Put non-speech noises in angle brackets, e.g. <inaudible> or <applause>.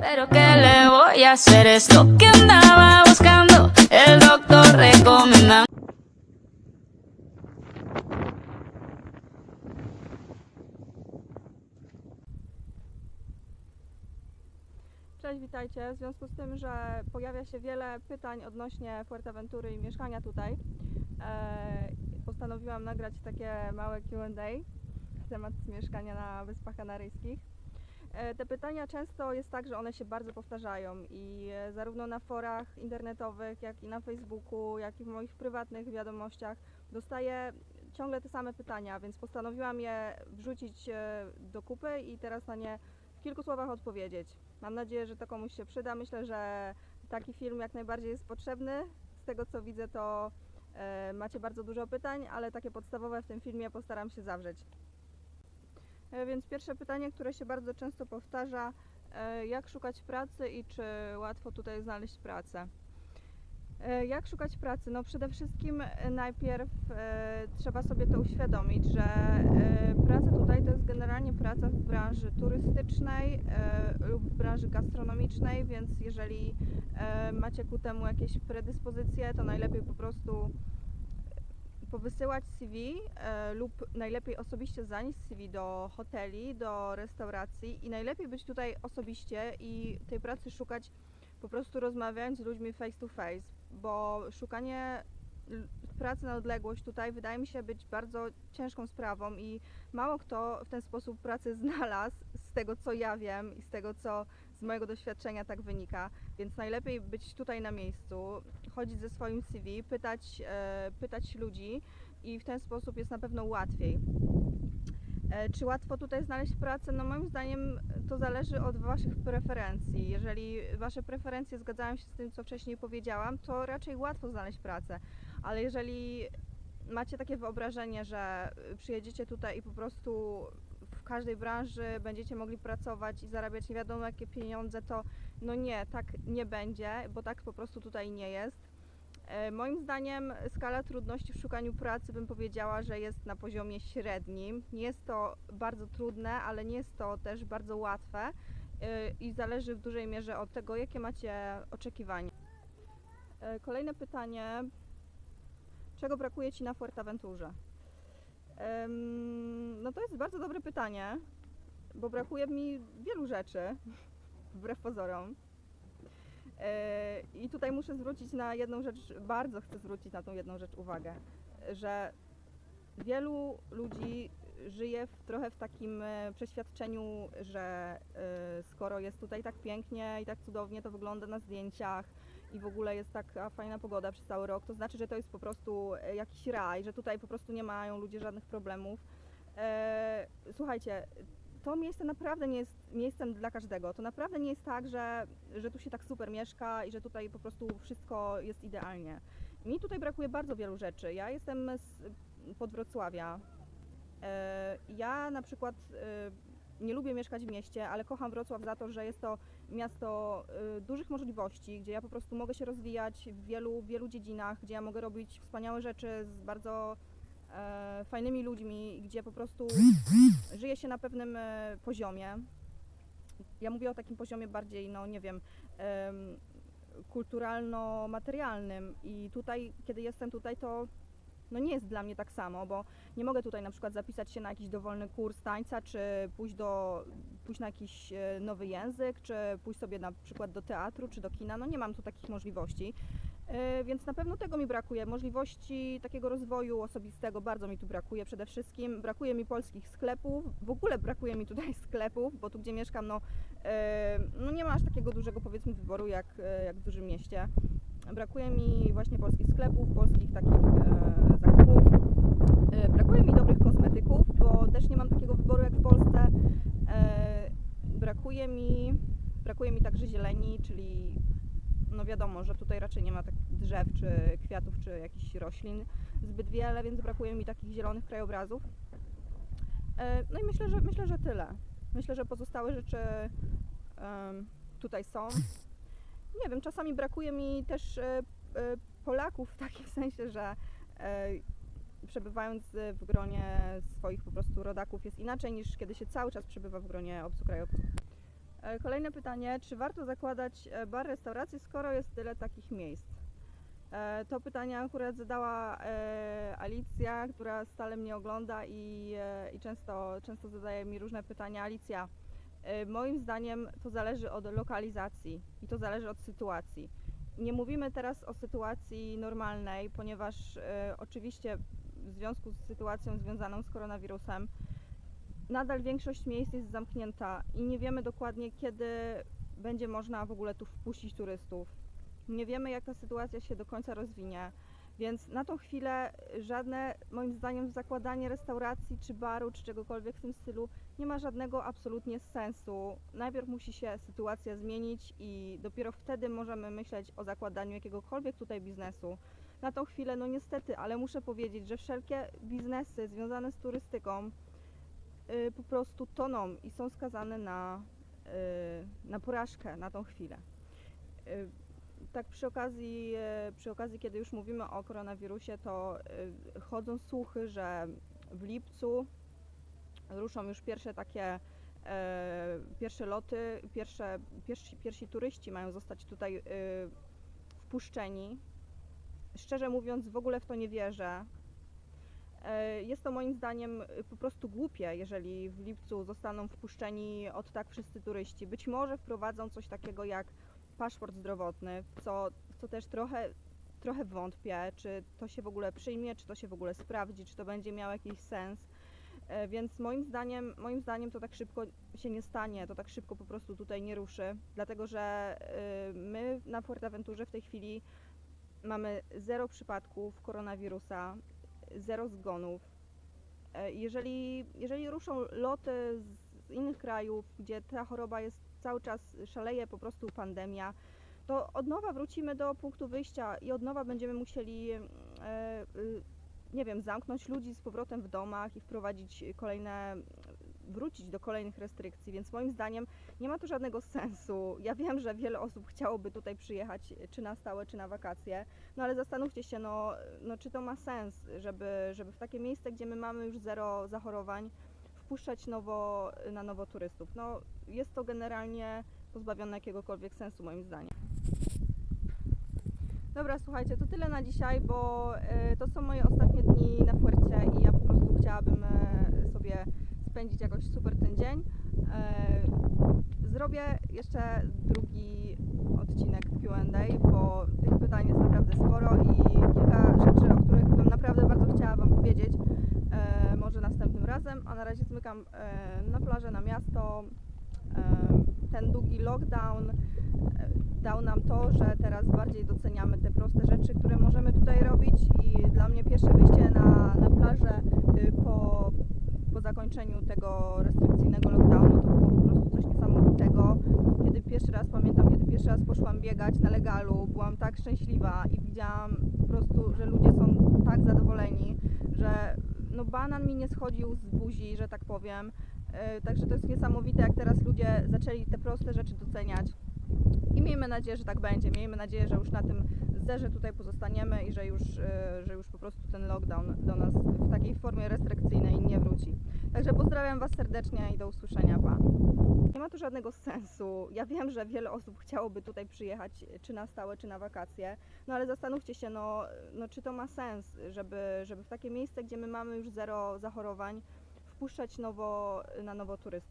Pero qué le voy a hacer es lo que andaba buscando. El doctor recomendando. Cześć, witajcie. W związku z tym, że pojawia się wiele pytań odnośnie Fuerteventury i mieszkania tutaj, e, postanowiłam nagrać takie małe Q&A na temat mieszkania na Wyspach Kanaryjskich. E, te pytania często jest tak, że one się bardzo powtarzają i e, zarówno na forach internetowych, jak i na Facebooku, jak i w moich prywatnych wiadomościach dostaję ciągle te same pytania, więc postanowiłam je wrzucić e, do kupy i teraz na nie w kilku słowach odpowiedzieć. Mam nadzieję, że to komuś się przyda. Myślę, że taki film jak najbardziej jest potrzebny. Z tego co widzę, to macie bardzo dużo pytań, ale takie podstawowe w tym filmie postaram się zawrzeć. E, więc pierwsze pytanie, które się bardzo często powtarza, e, jak szukać pracy i czy łatwo tutaj znaleźć pracę? E, Jak szukać pracy? No przede wszystkim najpierw trzeba sobie to uświadomić, że praca tutaj to jest generalnie praca w branży turystycznej lub w branży gastronomicznej, więc jeżeli macie ku temu jakieś predyspozycje, to najlepiej po prostu powysyłać CV e, lub najlepiej osobiście zanieść CV do hoteli, do restauracji i najlepiej być tutaj osobiście i tej pracy szukać po prostu rozmawiając z ludźmi face to face, bo szukanie pracy na odległość tutaj wydaje mi się być bardzo ciężką sprawą i mało kto w ten sposób pracę znalazł, z tego co ja wiem i z tego co z mojego doświadczenia tak wynika, więc najlepiej być tutaj na miejscu, chodzić ze swoim CV, pytać, e, pytać ludzi i w ten sposób jest na pewno łatwiej. E, Czy łatwo tutaj znaleźć pracę? No moim zdaniem to zależy od Waszych preferencji. Jeżeli Wasze preferencje zgadzają się z tym, co wcześniej powiedziałam, to raczej łatwo znaleźć pracę. Ale jeżeli macie takie wyobrażenie, że przyjedziecie tutaj i po prostu każdej branży będziecie mogli pracować i zarabiać nie wiadomo jakie pieniądze, to no nie, tak nie będzie, bo tak po prostu tutaj nie jest. E, Moim zdaniem skala trudności w szukaniu pracy bym powiedziała, że jest na poziomie średnim. Nie jest to bardzo trudne, ale nie jest to też bardzo łatwe e, i zależy w dużej mierze od tego, jakie macie oczekiwania. E, Kolejne pytanie. Czego brakuje Ci na Fuerteventurze? No to jest bardzo dobre pytanie, bo brakuje mi wielu rzeczy, <laughs> wbrew pozorom. E, I tutaj muszę zwrócić na jedną rzecz, bardzo chcę zwrócić na tą jedną rzecz uwagę, że wielu ludzi żyje w, trochę w takim e, przeświadczeniu, że e, skoro jest tutaj tak pięknie i tak cudownie to wygląda na zdjęciach i w ogóle jest taka fajna pogoda przez cały rok, to znaczy, że to jest po prostu e, jakiś raj, że tutaj po prostu nie mają ludzie żadnych problemów. E, Słuchajcie, to miejsce naprawdę nie jest miejscem dla każdego. To naprawdę nie jest tak, że, że tu się tak super mieszka i że tutaj po prostu wszystko jest idealnie. Mi tutaj brakuje bardzo wielu rzeczy. Ja jestem z pod Wrocławia. E, Ja na przykład nie lubię mieszkać w mieście, ale kocham Wrocław za to, że jest to miasto e, dużych możliwości, gdzie ja po prostu mogę się rozwijać w wielu, wielu dziedzinach, gdzie ja mogę robić wspaniałe rzeczy z bardzo e, fajnymi ludźmi, gdzie po prostu żyje się na pewnym e, poziomie. Ja mówię o takim poziomie bardziej, no nie wiem, em, kulturalno-materialnym i tutaj, kiedy jestem tutaj, to no nie jest dla mnie tak samo, bo nie mogę tutaj na przykład zapisać się na jakiś dowolny kurs tańca, czy pójść, do, pójść na jakiś e, nowy język, czy pójść sobie na przykład do teatru, czy do kina. No nie mam tu takich możliwości. E, Więc na pewno tego mi brakuje. Możliwości takiego rozwoju osobistego bardzo mi tu brakuje. Przede wszystkim brakuje mi polskich sklepów. W ogóle brakuje mi tutaj <laughs> sklepów, bo tu gdzie mieszkam, no, e, no nie ma aż takiego dużego powiedzmy wyboru jak, jak w dużym mieście. Brakuje mi właśnie polskich sklepów, polskich takich e, zakupów. E, brakuje mi dobrych kosmetyków, bo też nie mam takiego wyboru jak w Polsce. E, brakuje mi, brakuje mi także zieleni, czyli no wiadomo, że tutaj raczej nie ma takich drzew, czy kwiatów, czy jakichś roślin zbyt wiele, więc brakuje mi takich zielonych krajobrazów. E, No i myślę, że myślę, że tyle. Myślę, że pozostałe rzeczy em, tutaj są. Nie wiem, czasami brakuje mi też e, e, Polaków w takim <laughs> sensie, że e, przebywając w gronie swoich po prostu rodaków jest inaczej niż kiedy się cały czas przebywa w gronie obcokrajowców. Kolejne pytanie, czy warto zakładać bar, restaurację, skoro jest tyle takich miejsc? To pytanie akurat zadała Alicja, która stale mnie ogląda i, i często, często zadaje mi różne pytania. Alicja, moim zdaniem to zależy od lokalizacji i to zależy od sytuacji. Nie mówimy teraz o sytuacji normalnej, ponieważ e, oczywiście w związku z sytuacją związaną z koronawirusem nadal większość miejsc jest zamknięta i nie wiemy dokładnie, kiedy będzie można w ogóle tu wpuścić turystów. Nie wiemy, jak ta sytuacja się do końca rozwinie, więc na tą chwilę żadne, moim zdaniem, zakładanie restauracji, czy baru, czy czegokolwiek w tym stylu nie ma żadnego absolutnie sensu. Najpierw musi się sytuacja zmienić i dopiero wtedy możemy myśleć o zakładaniu jakiegokolwiek tutaj biznesu. Na tą chwilę, no niestety, ale muszę powiedzieć, że wszelkie biznesy związane z turystyką y, po prostu toną i są skazane na, y, na porażkę na tą chwilę. Y, tak przy okazji, y, przy okazji, kiedy już mówimy o koronawirusie, to y, chodzą słuchy, że w lipcu ruszą już pierwsze takie e, pierwsze loty, pierwsze, pierwsi, pierwsi turyści mają zostać tutaj wpuszczeni. Szczerze mówiąc, w ogóle w to nie wierzę. E, Jest to moim zdaniem po prostu głupie, jeżeli w lipcu zostaną wpuszczeni od tak wszyscy turyści. Być może wprowadzą coś takiego jak paszport zdrowotny, co, co też trochę, trochę wątpię, czy to się w ogóle przyjmie, czy to się w ogóle sprawdzi, czy to będzie miało jakiś sens. E, Więc moim zdaniem, moim zdaniem to tak szybko się nie stanie, to tak szybko po prostu tutaj nie ruszy, dlatego że y, my na Fuerteventurze w tej chwili mamy zero przypadków koronawirusa, zero zgonów. E, Jeżeli, jeżeli ruszą loty z innych krajów, gdzie ta choroba jest cały czas szaleje, po prostu pandemia, to od nowa wrócimy do punktu wyjścia i od nowa będziemy musieli, e, y, nie wiem, zamknąć ludzi z powrotem w domach i wprowadzić kolejne, wrócić do kolejnych restrykcji, więc moim zdaniem nie ma to żadnego sensu. Ja wiem, że wiele osób chciałoby tutaj przyjechać, czy na stałe, czy na wakacje, no ale zastanówcie się, no, no czy to ma sens, żeby, żeby w takie miejsce, gdzie my mamy już zero zachorowań, wpuszczać nowo, na nowo turystów. No, jest to generalnie pozbawione jakiegokolwiek sensu moim zdaniem. Dobra, słuchajcie, to tyle na dzisiaj, bo e, to są moje ostatnie dni na Fuercie i ja po prostu chciałabym e, sobie spędzić jakoś super ten dzień. E, zrobię jeszcze drugi odcinek Q&A, bo tych pytań jest naprawdę sporo i kilka rzeczy, o których bym naprawdę bardzo chciała Wam powiedzieć, e, może następnym razem, zmykam e, na plażę, na miasto. E, ten długi lockdown e, dał nam to, że teraz bardziej doceniamy te proste rzeczy, które możemy tutaj robić i dla mnie pierwsze wyjście na, na plażę y, po, po zakończeniu tego restrykcyjnego lockdownu to było po prostu coś niesamowitego. Kiedy pierwszy raz, pamiętam, kiedy pierwszy raz poszłam biegać na legalu, byłam tak szczęśliwa i widziałam po prostu, że ludzie są tak zadowoleni, że no banan mi nie schodził z buzi, że tak powiem. Y, Także to jest niesamowite, jak teraz ludzie zaczęli te proste rzeczy doceniać. I miejmy nadzieję, że tak będzie. Miejmy nadzieję, że już na tym zerze tutaj pozostaniemy i że już, e, że już po prostu ten lockdown do nas w takiej formie restrykcyjnej nie wróci. Także pozdrawiam Was serdecznie i do usłyszenia. Pa. Nie ma tu żadnego sensu. Ja wiem, że wiele osób chciałoby tutaj przyjechać, czy na stałe, czy na wakacje, no ale zastanówcie się, no, no czy to ma sens, żeby, żeby w takie miejsce, gdzie my mamy już zero zachorowań, wpuszczać nowo, na nowo turystów.